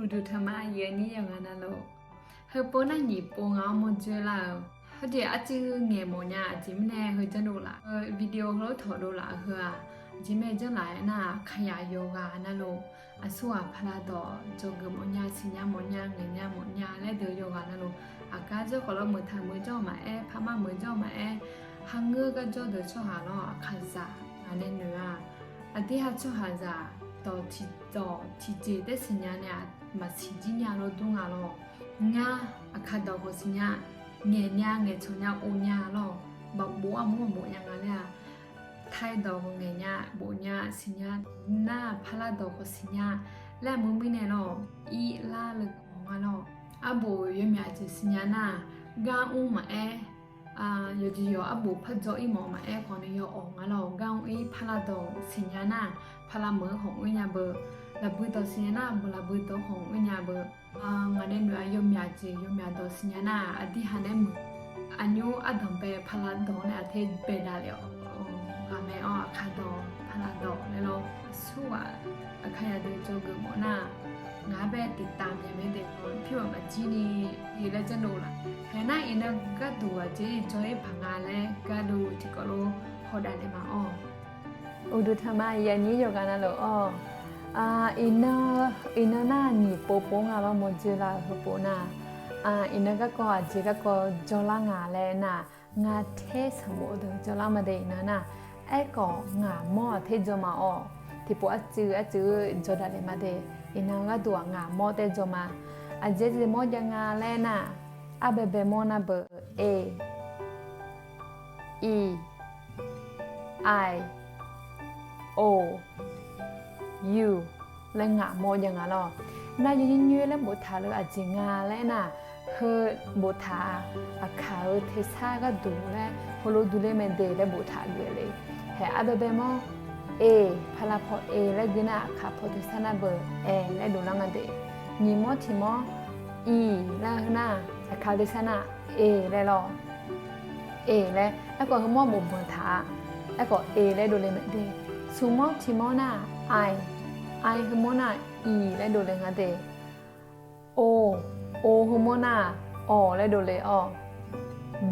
อุดุธรรมะเยนี่อย่างนั้นนะลูกเฮปนั่งหยิบปงเอาหมดเจอแล้วเขาเดี๋ยวอาจือเงี้ยโมเนี่ยจิมแน่เฮจะดูละเออวิดีโอเขาถอดดูละเฮอะจิเมจะหลายน่ะขยายโยกานะลูกอสวะพลาดอจงกมญาสิญามญาเงญามญาและเดโยกานะลูกอากาเจ้าขอเราเหมือนทางมือเจ้ามาแอพม่ามือเจ้ามาแอหังเงือก็เจ้าเดือชหาเนาะขันซาอันนี้เนื้ออันที่ฮัชหาซาต่อที่ စီကြီးညာလို့တွန်းကလို့ငါအခါတော့ကိုစညာငယ်ညာငယ်ချုံညာအိုညာလို့ဘဘောအမှုမညာငါလဲ ထိုက်တော်ငယ်ညဘိုညစညာနာဖလာတော်ကိုစညာလက်မမီနေတော့ဤလာလကောငါတော့အဘိုရမြချစညာနာဂန်ဦးမအဲအာယဒီယော အဘိုဖတ်ကြောအီမောမအဲခေါနေယောအောင်ငါတော့ဂန်ဦးဖလာတော်စညာနာဖလာမေဟောဝညာဘလဘွေတော်စညာနာဘလဘွေတော်ဟောဝညာဘအာငါနဲ့နွာယမြချယမြတော်စညာနာအတိဟနဲ့မအညိုအဒံပဲဖလာတော်နဲ့အသေးပဲလာလေ ကမဲအော်အခါတော့ဖလာတော့လေလို့ဆူဝအခါရတဲ့ကြောကမနာ ငါပဲတိတာမြင်မင်းတဲ့ကိုဖြစ်မှာမကြီးနေရေလက်ကျနိုးလားဟဲနာအင်းကတ်တူဝကြီးဂျွေးဖငါလဲကတ်တူတီကလိုဟောဒါနေမှာအော်ဥဒုထမယနေ့ယောကနာလို့အော်အာအင်းနာအင်းနာနီပိုပိုငါတော့မွန်ကျလာဟပိုနာအာအင်းကကောအကြီးကကောဂျောလာငါလဲနာငါထဲစမို့တော့ဂျောလာမတဲ့နာနာအဲ့ကောငါမော့ထဲဂျောမအော်ဒီပေါ်အကျူအကျူဂျောဒါလေမတဲ့ อินเนอร์ก็ก็อาจจะก็จอลางาแลนะงาเทสมอดจอลามาเดนะน่ะไอ้ก็งาหม้อเทจอมาอ๋อที่ปอจืออจือจอดาเลมาเดอินเนอร์ก็ตัวงาหม้อเตจอมาอาเจจะมอยังงาแลน่ะอาเบเบมอ เอพลาพอเอและกนาคาพอทุสนาเบอร์เอและดูลังันเดนิโมทิมอีและหน้าจะคาดิสนาเอและรอเอและแล้วก็คือมบุบเบอร์ทาแล้วก็เอและดูเลยเหมือนเดซูโมทิโมนาไอไอคือมนาอีและดูเลยกันเดโอโอคือมนาออและดูเลยออ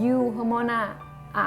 ยูคือมนาอะ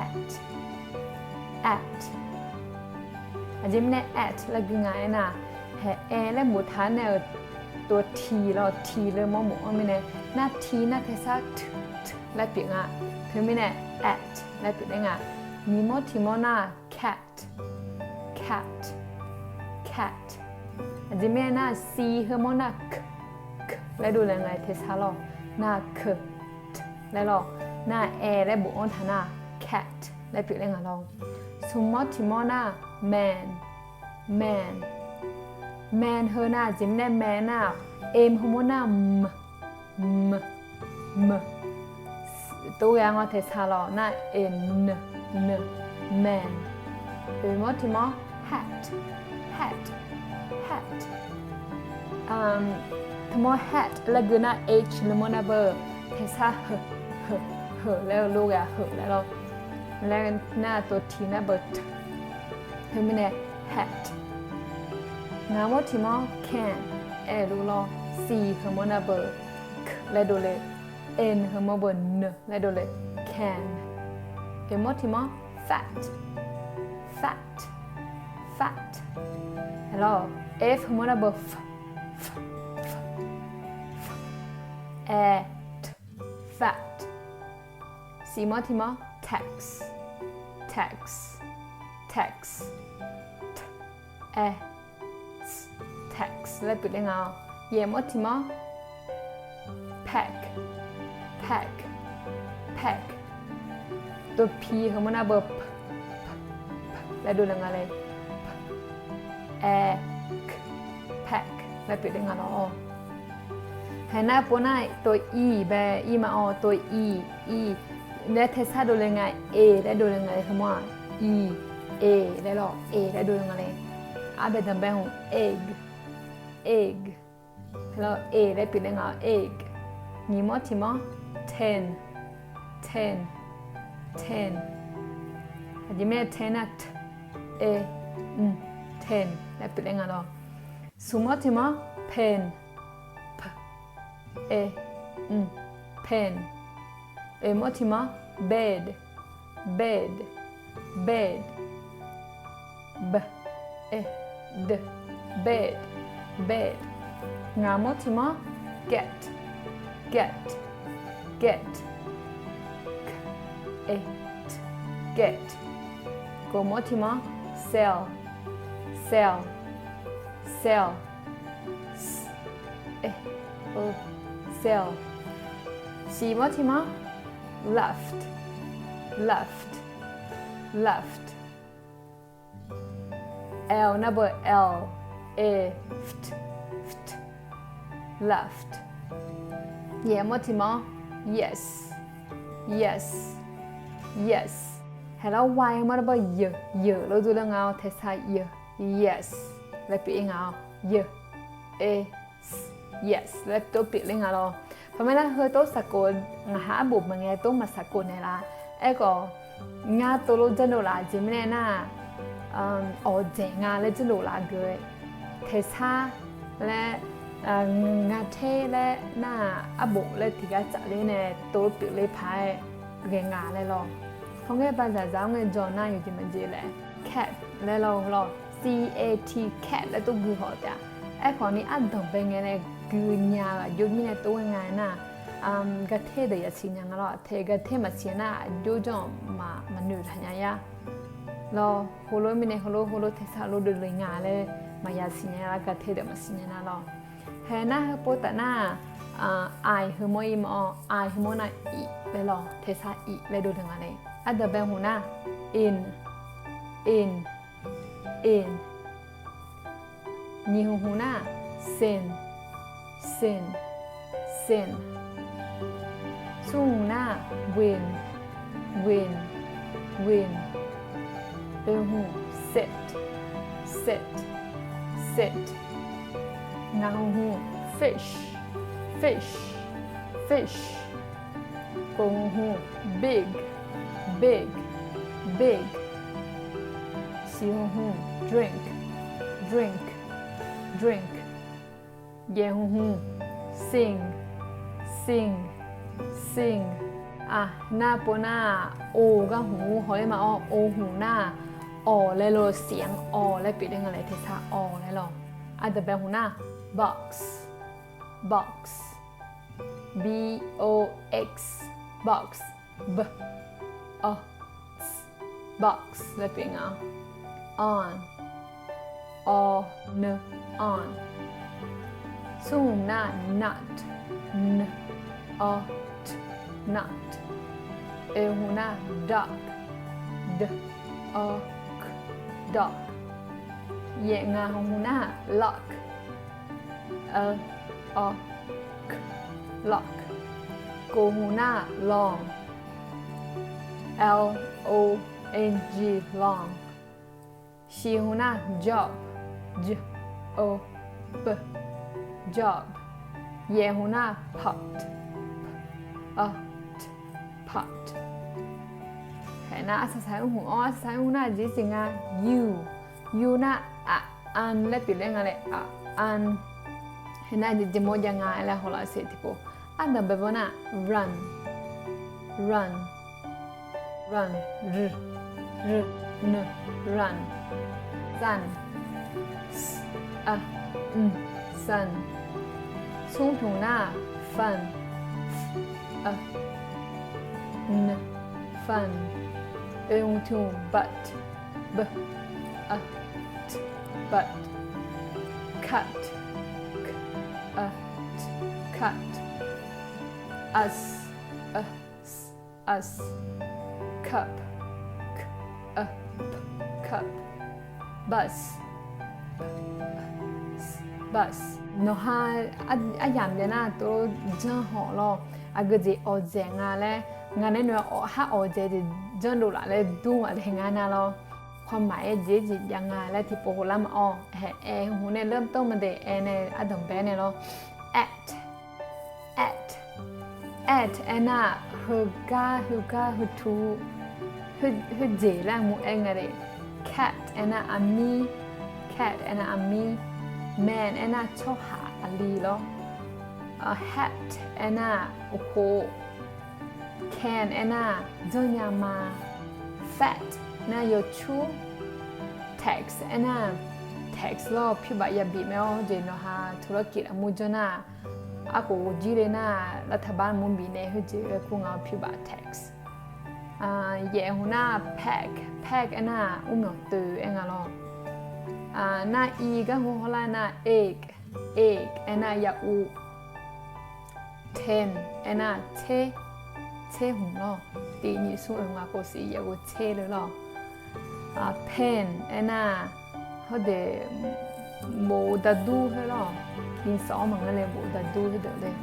at at อาจจะไม่ได้ at แล้วก็ไงนะแฮเอและบุษทานเนี่ยตัวทีเราทีเลยมอหมูไม่แน่หน้า t หน้าเทซ่า t และเปลี่ยนอะคือไม่แน่ at และเปลี่ยนได้ไงมีมอทีมน้า cat cat cat อาจจะไม่หน้า c เฮอมน้า k k และดูแลไงเทซ่าเราหน้า k และเราหน้า a และบุอ้นทานา cat ได้ผิวเล่งอะลอง sumotimona man man man เฮน่าจิมแน่แมนน่าเอมฮอมหน่ามมมตัวอย่างอะเทสฮาลอหน่าเอ็นนน man หรืมติมอ hat hat hat อืมทมอ hat แล้วก็หน้า h แล้วมันเบอร์เทสฮาเฮเฮอเฮอแล้วลูกอะเฮอแล้ว แล้วน่ะตัว t น่ะเบอร์เฮ้ยไม่เนี่ย hat งามอติมอ can เอรู้ลอ c คือมอนะเบอร์แล้วดูเลย n คือมอเบอร์ n แล้วดูเลย can Emotima fat fat fat alors F mona bof f f f at fat Simotima tax tax tax t a x tax แล้วปิดได้เงาเยมอติมา pack pack pack ตัว p ของมันอะแบบแล้วดูดังอะไร air pack แล้วปิดได้เะเนาะหน้าปนหน้าตัว e แบบ e มาอ่อตัว e e netesa dolenga a ได้ dolenga คำว่า e a ได้หรอ a ได้ dolenga เลย abe também um egg egg แล้ว a ได้ปิดได้ไง egg มีมอที่มอ ten ten ten อันนี้ไม่ ten นะ t a n ten ได้ปิดได้ไงหรอสุมอที่มอ pen p a n pen Eh, Emotima, bed, bed, bed. B, e, d, bed, bed. Ngamotima, get, get, get. K, e, t, get. Gomotima, sell, sell, sell. S, e, l, sell. Shimotima, left, left, left. L number L. A left. ft left. 眼目睫毛 yes. Yes. Yes. 係啦，y 乜都不 y? Y. 攞住兩咬 test 下 y. Yes. 嚟鼻咬 y. A s. Yes. Yes. Let's do be 嚟到鼻兩咬咯。 พม่าเฮอโตสกุลงาบุบมังเงโตมาสกุลเนี่ยละเอ้ก็งาตัวรจันโดลาจิมเน่ยน่ะอ๋อเจงาเละจันดลาเกยเทซ่าและงาเทและหน้าอับบุและที่กาจะเลยเนี่ยตัวปิดเลยพายเรียงงาเลยลองเขาเงี้ยภาษาจ้าเงี้ยจอหน้าอยู่ที่มันเจเลยแค่และลองลอง C A T cat และตัวกูหอจ้ะ ခေါ်နေအဒုံပဲငယ်လဲဂူညာယုံမြနဲ့တော့ငါနာအမ်ဂထဲတဲ့ရစီညာငါတော့ထေဂထဲမစီနာဒိုကြောင့်မမနုထညာရလောဟိုလိုမင်းဟိုလိုဟိုလိုသေစာလိုဒလငါလဲမရစီညာကထဲတဲ့မစီညာနာလောဟဲနာပိုတနာအာအိုင်ဟမွေမောအိုင်ဟမနာအီလဲလောသေစာအီလဲဒိုတငါလဲအဒဘဲဟူနာ in in in Nihuhuna, sin, sin, sin. Sungna, win, win, win. Behu, sit, sit, sit. Nahuhu, fish, fish, fish. Bohu, big, big, big. Sihuhu, drink, drink. Drink เยหูหู sing sing sing อะหน้าปูหน้าโอก็หูหอยมาอ้อโอหูหน้าออเลยโลเสียงออเลยปิดได้ไงเลยเทสาออเลยหรออะแต่แบบหูหน้า box box b o x box b o x box เลยปิดงา on on on สู้หน้า nut n o t nut เอหูหน้า duck d o k duck เหยงาหูหน้า lock l o k lock โกหูหน้า long l o n g long ชีหูหน้า job j o b job เยหูหน้า pot p a t pot แห่น้าอาศัยหูอ้ออาศัยหูหน้าจีสิงา you you หน้าอะอันและปิดเรื่องอะไรอะอันเห็นหน้าจีจิโมยังไงแล้วหัวเราะเสียที่ปุ๊อันดับแบบว่า run run run r r n run sun s a n sun 冲突那 fun f a n fun 用 to but b a t but cut k a t cut us us us cup k a p cup bus Bus no ha a yam ya na to jan ho lo a ge je o je nga le nga ne no ha o je de jan do la le du ma le nga na lo ความหมายเจจิยังไงและที่โปโหลามออแฮเอหูเนี่ยเริ่มต้นมาเดเอเนี่ยอดัมแบเนี่ยเนา at at at แอน่ะฮึกาฮึกาฮึทูฮึฮึเจล่างมูเองอะไร cat แอนน่ะอามี cat แอนน่ะอามี man แอนน่ะชอบหาอลีเนาะ a hat แอนน่ะโอโห can แอนน่ะจนยามา fat น่ะโยชู tax แอนน่ะ tax lo พิบะยาบีแมวเจนฮะธุรกิจอมุจนาอากูจีเรน่ารัฐบาลมุมบีเนฮเจกูงาพิบะ tax อ่าเย่หูน่า pack pack อันน่ะอุ้มหยองตือเองอะลออ่ หน้าอีก็หัวข้อละาหน้าเอกเอกเอหน้ายาอูเทนเอหน้าเชเชหุ่นล้อตีนี้สู้เอ็งว่าก็สียากูเชเลยล้อเพนเอหน้าเขาเดโมดัดดูให้ล้อยินสองเหมือนกันเลยโมดัดดูให้เด็กเลย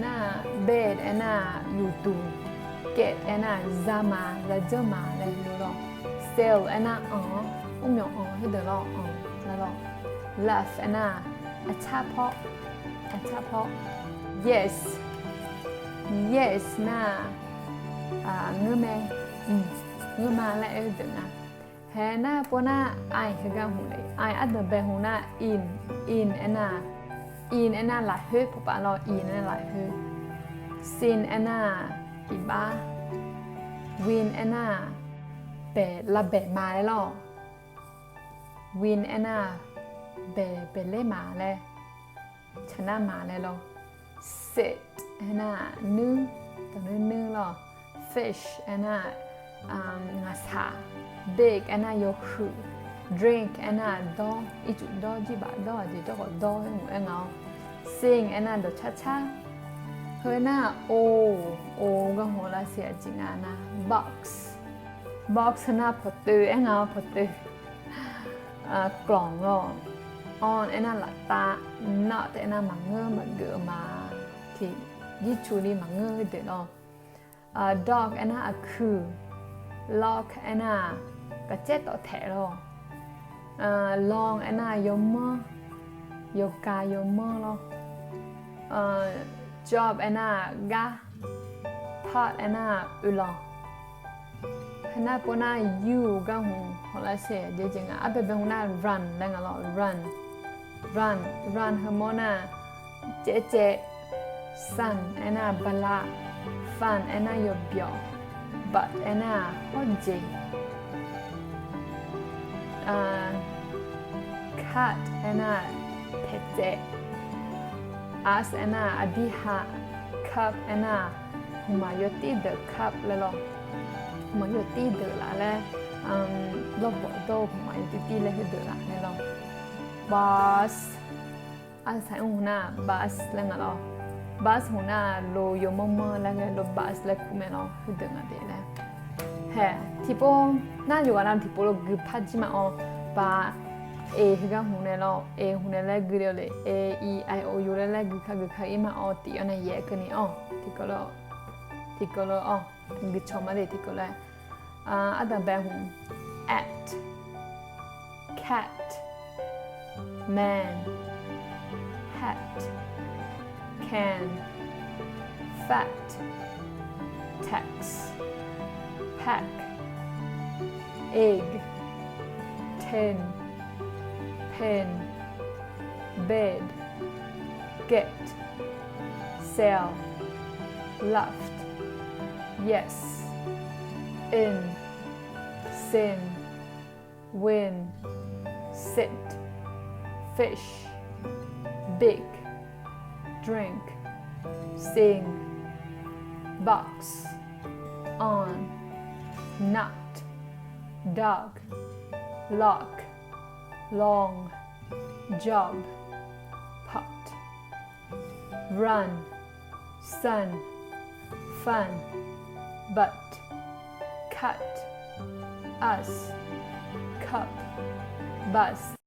หน้าเบดเอหน้ายูทูเกตเอหน้าซามาแะเจอมาเลยล้อเซลเอหน้าอ๋อ 운명 어 해들어 어 나로 love 안아 아차퍼 아차퍼 yes yes 나아 응음에 응 응음아 라 에드나 해나 보나 아이 해가 후네 아이 아더 베후나 in in 안아 in 안아 라흐 포파로 in 안아 라흐 sin 안아 이바 win แอนนาเปะละเบะมาแล้ว วินแอนาเบเบเล่หมาเลยชนะหมาเลยหรอ sit แอนานึ่งตรงนี้นึ่งหรอ fish แอนาอ่างาสา big แอนายคือ drink แอนาดออีจุดดอจีบาดอจีดอก็ดอให้หมูเองเอา sing แอนาดอช้าช้าเฮ้ยน่าโอโอก็หัวละเสียจริงอะนะ box box หน่าพอตือเองเอาพอตือ กล่องรองอ่อนไอ้นั่นหลัตาเนาะแต่ไอ้น่นมังเงือมัเกือมาที่ยิชูนี่มังเงือเด็ดอะดอกไอ้นั่นคือลอกเอ้นั่นกระเจ็ดต่อแถรอลองเอ้นั่นยมเมโยกายมเมอร์เนาะจอบไอ้นั่นกะพอดเอ้นั่นอุลอง hanapona you ก็หงหลาเสียเดี๋ยวจังอะอัปเป็นหงหน้า run แล้วก็ run run run เฮมอนาเจเจซันเอน่าบลาฟันเอน่าโยบยอ but เอน่าฮอเจ cat เอน่าเพเจ us เอน่าอบิฮา cup เอน่าหูมายติ the cup แล้ว มันอยู่ที่เดือดแล้วเราบอกตัวมันอยู่ที่เลือดเดือดแล้วเนาะบัสอาศัยหัวหน้าบัสแล้วเนาะบัสหัวหน้าเราอยู่มั่งมั่งแล้วเราบัสแล้วคุ้มเนาะเลือดเดือดแล้วเฮ้ยทีโป้น่าอยู่กันแล้วทีโป้เราคือพัดจิมาอ๋อบัสเอ๋คือกันหัวหน้าเราเอ๋หัวหน้าแล้วคือเราเลยเอีไอโออยู่แล้วแล้วคือใครคือใครอีมาอ๋อตีอันนี้แยกกันนี่อ๋อทีก็เราทีก็เราอ๋อ la a ada ba hun at cat. Man. Hat. Can, fat, tax, pack, egg, tin, pen, bed, get, sell, left, yes, in, sin, win, sit, fish, big, drink, sing, box, on, not, dog, lock, long, job, pot, run, sun, fun, but, cut, us, cup, bus.